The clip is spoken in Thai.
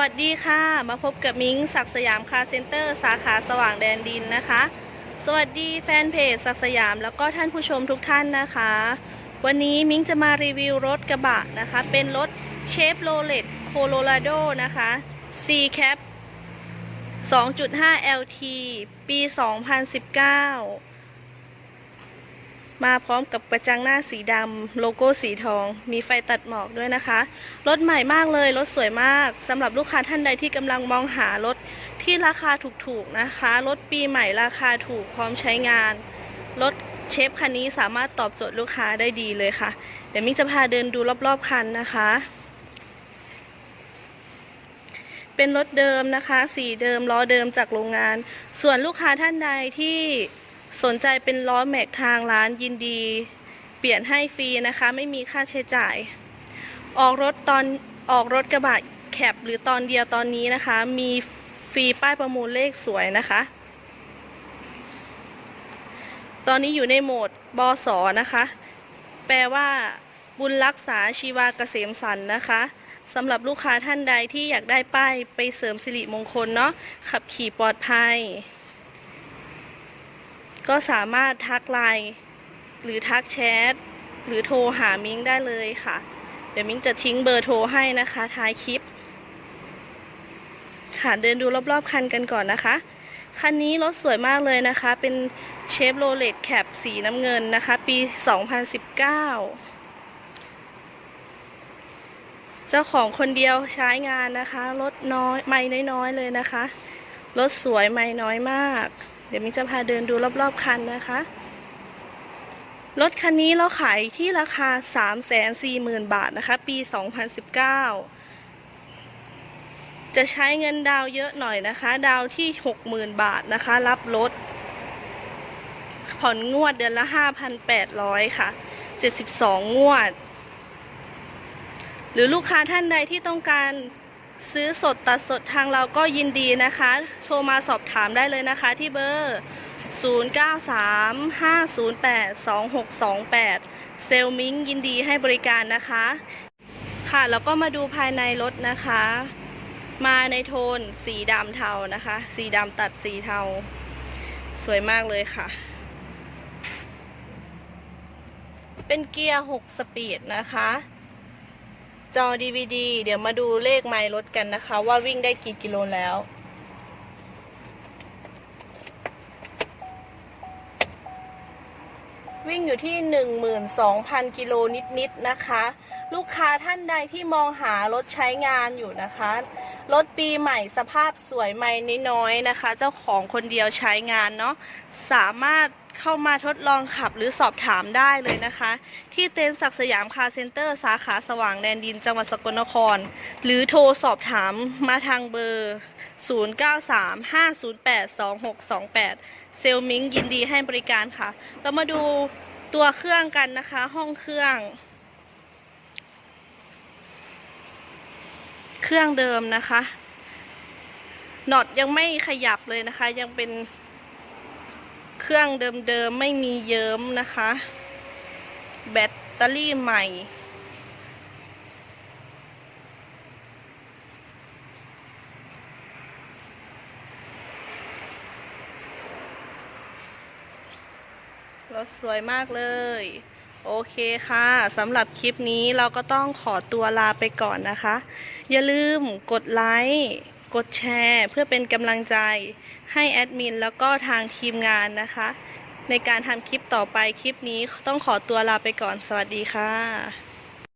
วัสดีค่ะ มาพบกับมิ้งศักสยามคาเซ็นเตอร์สาขาสว่างแดนดินนะคะ สวัสดีแฟนเพจศักสยามแล้วก็ท่านผู้ชมทุกท่านนะคะ วันนี้มิ้งจะมารีวิวรถกระบะนะคะ เป็นรถเชฟโรเลตโคโลราโดนะคะ C Cap 2.5 LT ปี 2019 มาพร้อมกับกระจังหน้าสีดำโลโก้สีทอง มีไฟตัดหมอกด้วยนะคะ รถใหม่มากเลย รถสวยมากสำหรับลูกค้าท่านใดที่กำลังมองหารถที่ราคาถูกๆนะคะ รถปีใหม่ราคาถูกพร้อมใช้งาน รถเชฟคันนี้สามารถตอบโจทย์ลูกค้าได้ดีเลยค่ะ เดี๋ยวมิ้งจะพาเดินดูรอบๆคันนะคะ เป็นรถเดิมนะคะ สีเดิมล้อเดิมจากโรงงาน ส่วนลูกค้าท่านใดที่ สนใจเป็นล้อแม็กทางร้านยินดี เปลี่ยนให้ฟรีนะคะ ไม่มีค่าใช้จ่าย ออกรถตอนออกรถกระบะแคปหรือตอนเดียวตอนนี้นะคะ มีฟรีป้ายประมูลเลขสวยนะคะ ตอนนี้อยู่ในโหมดบอสอนะคะ แปลว่า บุญรักษาชีวาเกษมสันนะคะสำหรับลูกค้าท่านใดที่อยากได้ป้ายไปเสริมสิริมงคลเนาะขับขี่ปลอดภัย ก็สามารถทักไลน์หรือทักแชทหรือโทรหามิ้งได้เลยค่ะ เดี๋ยวมิ้งจะทิ้งเบอร์โทรให้นะคะท้ายคลิป ค่ะเดินดูรอบๆคันกันก่อนนะคะ คันนี้รถสวยมากเลยนะคะ เป็นเชฟโรเลตแคปสีน้ำเงินนะคะ ปี 2019เจ้าของคนเดียวใช้งานนะคะ รถน้อย ไม่น้อยๆเลยนะคะ รถสวยไม่น้อยมาก ดี๋ยวมิ้งจะพาเดินดูรอบๆคันนะคะ รถคันนี้เราขายที่ราคา 340,000 บาทนะคะ ปี 2019 จะใช้เงินดาวเยอะหน่อยนะคะ ดาวที่ 60,000 บาทนะคะ รับรถ ผ่อนงวดเดือนละ 5,800 ค่ะ 72 งวด หรือลูกค้าท่านใดที่ต้องการ ซื้อสดตัดสดทางเราก็ยินดีนะคะ โทรมาสอบถามได้เลยนะคะที่เบอร์ 0935082628 เซลมิงยินดีให้บริการนะคะ ค่ะแล้วก็มาดูภายในรถนะคะ มาในโทนสีดำเทานะคะ สีดำตัดสีเทา สวยมากเลยค่ะ เป็นเกียร์ 6 สปีดนะคะ จอ DVD เดี๋ยวมาดูเลขไมล์รถกันนะคะ ว่าวิ่งได้กี่กิโลแล้ว วิ่งอยู่ที่ 12,000 กิโลนิดๆนะคะ ลูกค้าท่านใดที่มองหารถใช้งานอยู่นะคะ รถปีใหม่สภาพสวยไม่น้อยๆนะคะ เจ้าของคนเดียวใช้งานเนาะสามารถเข้ามาทดลองขับหรือสอบถามได้เลยนะคะ ที่เต็นท์ศักดิ์สยามคาร์เซ็นเตอร์สาขาสว่างแดนดินจังหวัดสกลนคร หรือโทรสอบถามมาทางเบอร์ 0935082628 เซลมิงยินดีให้บริการค่ะ เรามาดูตัวเครื่องกันนะคะ ห้องเครื่อง เครื่องเดิมนะคะน็อตยังไม่ขยับเลยนะคะ ยังเป็นเครื่องเดิมๆไม่มีเยิ้มนะคะ แบตเตอรี่ใหม่ รถสวยมากเลย โอเคค่ะสำหรับคลิปนี้เราก็ต้องขอตัวลาไปก่อนนะคะ อย่าลืมกดไลค์กดแชร์ เพื่อเป็นกำลังใจให้แอดมินแล้วก็ทางทีมงานนะคะ ในการทำคลิปต่อไปคลิปนี้ต้องขอตัวลาไปก่อนสวัสดีค่ะ